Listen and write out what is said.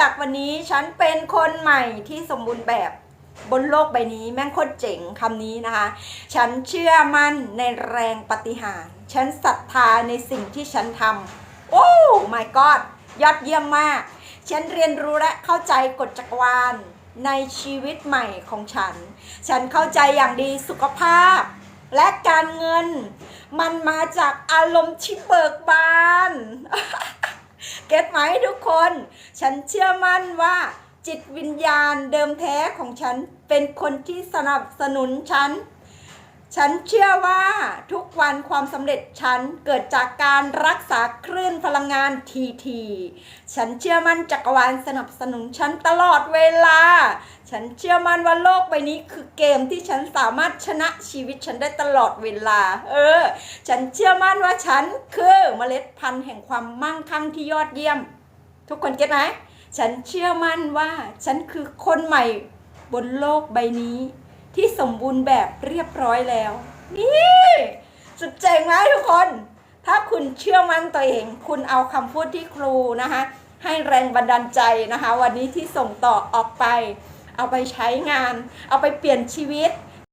จากวันนี้ฉันเป็นคนใหม่ที่สมบูรณ์แบบบนโลกใบนี้แม่งโคตรเจ๋งคำนี้นะคะ ฉันเชื่อมั่นในแรงปฏิหาร ฉันศรัทธาในสิ่งที่ฉันทำโอ้ my god ยอดเยี่ยมมาก ฉันเรียนรู้และเข้าใจกฎจักรวาลในชีวิตใหม่ของฉัน ฉันเข้าใจอย่างดีสุขภาพ และการเงิน มันมาจากอารมณ์ที่เบิกบาน เก็ตไหมทุกคน ฉันเชื่อมั่นว่า จิตวิญญาณเดิมแท้ของฉันเป็นคนที่สนับสนุนฉัน ฉันเชื่อว่าทุกวันความสำเร็จฉันเกิดจากการรักษาคลื่นพลังงานทีทีฉันเชื่อมั่นจักรวาลสนับสนุนฉันตลอดเวลา ฉันเชื่อมั่นว่าโลกใบนี้คือเกมที่ฉันสามารถชนะชีวิตฉันได้ตลอดเวลา เออ ฉันเชื่อมั่นว่าฉันคือเมล็ดพันธุ์แห่งความมั่งคั่งที่ยอดเยี่ยม ทุกคนเก็ตไหมฉันเชื่อมั่นว่าฉันคือคนใหม่บนโลกใบนี้ ที่สมบูรณ์แบบเรียบร้อยแล้ว นี่สุดเจ๋งไหมทุกคน ถ้าคุณเชื่อมั่นตัวเอง คุณเอาคำพูดที่ครูนะคะ ให้แรงบันดาลใจนะคะ วันนี้ที่ส่งต่อออกไป เอาไปใช้งาน เอาไปเปลี่ยนชีวิต